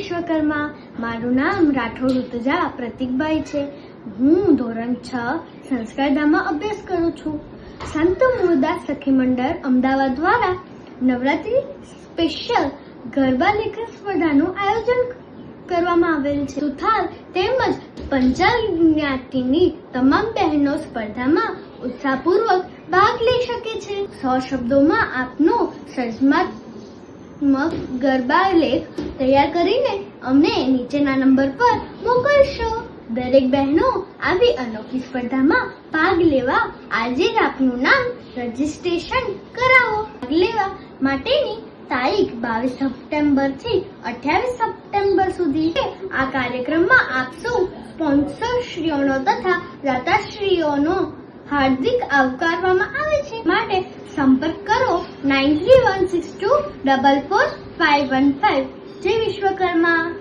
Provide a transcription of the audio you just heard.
વિશ્વકર્મા, મારું નામ રાઠોડ ઋતુજા પ્રતિકભાઈ છે. હું ધોરણ છ સંસ્કારધામમાં અભ્યાસ કરું છું. સંત મૂળદાસ સખી મંડળ અમદાવાદ દ્વારા નવરાત્રી સ્પેશિયલ ગરબા લેખન સ્પર્ધાનું આયોજન કરવામાં આવેલ છે. સુથાર તેમજ પંચાલ જ્ઞાતિની તમામ બહેનો સ્પર્ધામાં ઉત્સાહપૂર્વક ભાગ લઈ શકે છે. સો શબ્દોમાં આપનો સર્જનાત્મક ગરબા લેખ તૈયાર કરીને અમને નીચેના નંબર પર મોકલશો. દરેક બહેનો આવી અનોખી સ્પર્ધામાં ભાગ લેવા આજે જ આપનું નામ રજીસ્ટ્રેશન કરાવો. ભાગ લેવા માટેની તારીખ બાવીસ સપ્ટેમ્બરથી અઠ્યાવીસ સપ્ટેમ્બર સુધી આ કાર્યક્રમમાં આપ સૌ સ્પોન્સરશ્રીઓનો તથા દાતાશ્રીઓનો હાર્દિક આવકારવામાં આવે છે. Nine three one six two double four five one five. જય વિશ્વકર્મા.